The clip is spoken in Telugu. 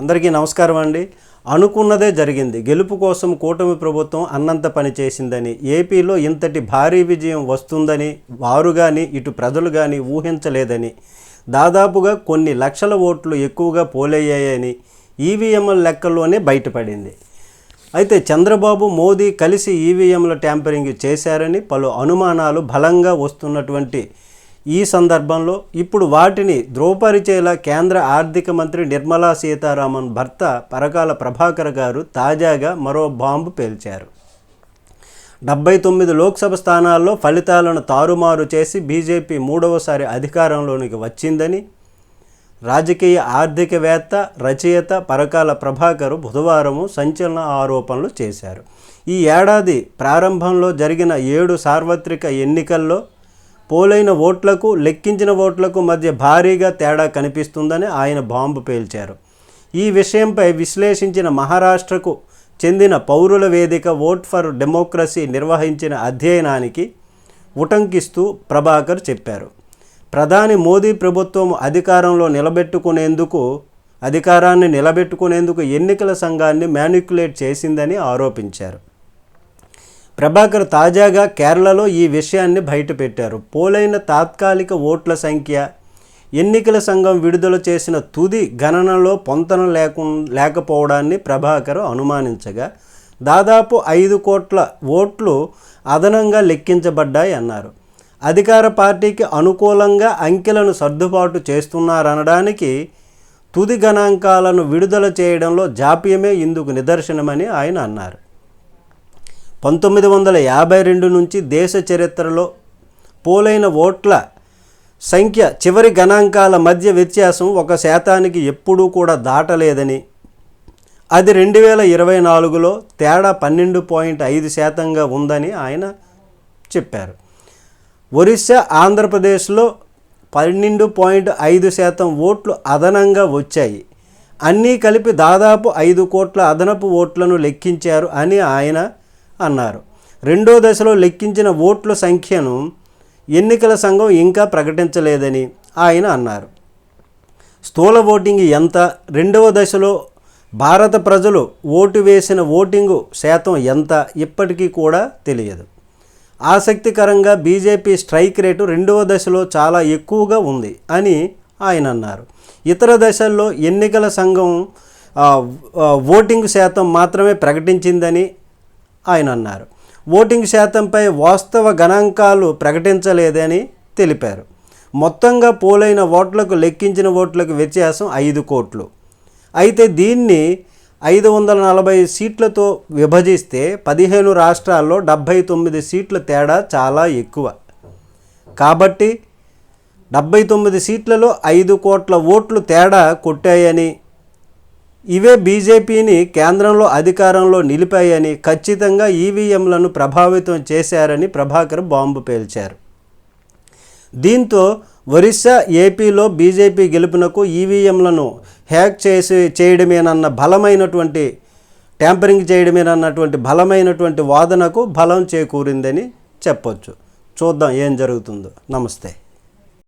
అందరికీ నమస్కారం అండి. అనుకున్నదే జరిగింది. గెలుపు కోసం కూటమి ప్రభుత్వం అన్నంత పని చేసిందని ఏపీలో ఇంతటి భారీ విజయం వస్తుందని వారు కానీ ఇటు ప్రజలు కానీ ఊహించలేదని దాదాపుగా కొన్ని లక్షల ఓట్లు ఎక్కువగా పోలయ్యాయని ఈవీఎంల లెక్కల్లోనే బయటపడింది. అయితే చంద్రబాబు మోదీ కలిసి ఈవీఎంల ట్యాంపరింగ్ చేశారని పలు అనుమానాలు బలంగా వస్తున్నటువంటి ఈ సందర్భంలో ఇప్పుడు వాటిని ద్రోపరిచేలా కేంద్ర ఆర్థిక మంత్రి నిర్మలా సీతారామన్ భర్త పరకాల ప్రభాకర్ గారు తాజాగా మరో బాంబు పేల్చారు. డెబ్బై తొమ్మిది లోక్సభ స్థానాల్లో ఫలితాలను తారుమారు చేసి బీజేపీ మూడవసారి అధికారంలోనికి వచ్చిందని రాజకీయ ఆర్థికవేత్త రచయిత పరకాల ప్రభాకర్ బుధవారము సంచలన ఆరోపణలు చేశారు. ఈ ఏడాది ప్రారంభంలో జరిగిన ఏడు సార్వత్రిక ఎన్నికల్లో పోలైన ఓట్లకు లెక్కించిన ఓట్లకు మధ్య భారీగా తేడా కనిపిస్తుందని ఆయన బాంబు పేల్చారు. ఈ విషయంపై విశ్లేషించిన మహారాష్ట్రకు చెందిన పౌరుల వేదిక ఓట్ ఫర్ డెమోక్రసీ నిర్వహించిన అధ్యయనానికి ఉటంకిస్తూ ప్రభాకర్ చెప్పారు. ప్రధాని మోదీ ప్రభుత్వం అధికారంలో నిలబెట్టుకునేందుకు అధికారాన్ని నిలబెట్టుకునేందుకు ఎన్నికల సంఘాన్ని మ్యానికులేట్ చేసిందని ఆరోపించారు. ప్రభాకర్ తాజాగా కేరళలో ఈ విషయాన్ని బయటపెట్టారు. పోలైన తాత్కాలిక ఓట్ల సంఖ్య ఎన్నికల సంఘం విడుదల చేసిన తుది గణనలో పొంతన లేకు లేకపోవడాన్ని ప్రభాకర్ అనుమానించగా దాదాపు ఐదు కోట్ల ఓట్లు అదనంగా లెక్కించబడ్డాయి అన్నారు. అధికార పార్టీకి అనుకూలంగా అంకెలను సర్దుబాటు చేస్తున్నారనడానికి తుది గణాంకాలను విడుదల చేయడంలో జాప్యమే ఇందుకు నిదర్శనమని ఆయన అన్నారు. పంతొమ్మిది వందల యాభై రెండు నుంచి దేశ చరిత్రలో పోలైన ఓట్ల సంఖ్య చివరి గణాంకాల మధ్య వ్యత్యాసం ఒక శాతానికి ఎప్పుడూ కూడా దాటలేదని. అది రెండు వేల ఇరవై నాలుగులో తేడా పన్నెండు పాయింట్ ఐదు శాతంగా ఉందని ఆయన చెప్పారు. ఒరిస్సా ఆంధ్రప్రదేశ్లో పన్నెండు పాయింట్ ఐదు శాతం ఓట్లు అదనంగా వచ్చాయి. అన్నీ కలిపి దాదాపు ఐదు కోట్ల అదనపు ఓట్లను లెక్కించారు అని ఆయన అన్నారు. రెండో దశలో లెక్కించిన ఓట్ల సంఖ్యను ఎన్నికల సంఘం ఇంకా ప్రకటించలేదని ఆయన అన్నారు. స్థూల ఓటింగ్ ఎంత? రెండవ దశలో భారత ప్రజలు ఓటు వేసిన ఓటింగు శాతం ఎంత? ఇప్పటికీ కూడా తెలియదు. ఆసక్తికరంగా బీజేపీ స్ట్రైక్ రేటు రెండవ దశలో చాలా ఎక్కువగా ఉంది అని ఆయన అన్నారు. ఇతర దశల్లో ఎన్నికల సంఘం ఓటింగ్ శాతం మాత్రమే ప్రకటించిందని ఆయన అన్నారు. ఓటింగ్ శాతంపై వాస్తవ గణాంకాలు ప్రకటించలేదని తెలిపారు. మొత్తంగా పోలైన ఓట్లకు లెక్కించిన ఓట్లకు వ్యత్యాసం ఐదు కోట్లు. అయితే దీన్ని ఐదు వందల నలభై సీట్లతో విభజిస్తే పదిహేను రాష్ట్రాల్లో డెబ్భై తొమ్మిది సీట్ల తేడా చాలా ఎక్కువ. కాబట్టి డెబ్భై తొమ్మిది సీట్లలో ఐదు కోట్ల ఓట్లు తేడా కొట్టాయని ఇవే బీజేపీని కేంద్రంలో అధికారంలో నిలిపాయని ఖచ్చితంగా ఈవీఎంలను ప్రభావితం చేశారని ప్రభాకర్ బాంబు పేల్చారు. దీంతో ఒరిస్సా ఏపీలో బీజేపీ గెలుపునకు ఈవీఎంలను హ్యాక్ చేసి చేయడమేనన్న బలమైనటువంటి ట్యాంపరింగ్ చేయడమేనన్నటువంటి బలమైనటువంటి వాదనకు బలం చేకూరిందని చెప్పొచ్చు. చూద్దాం ఏం జరుగుతుందో. నమస్తే.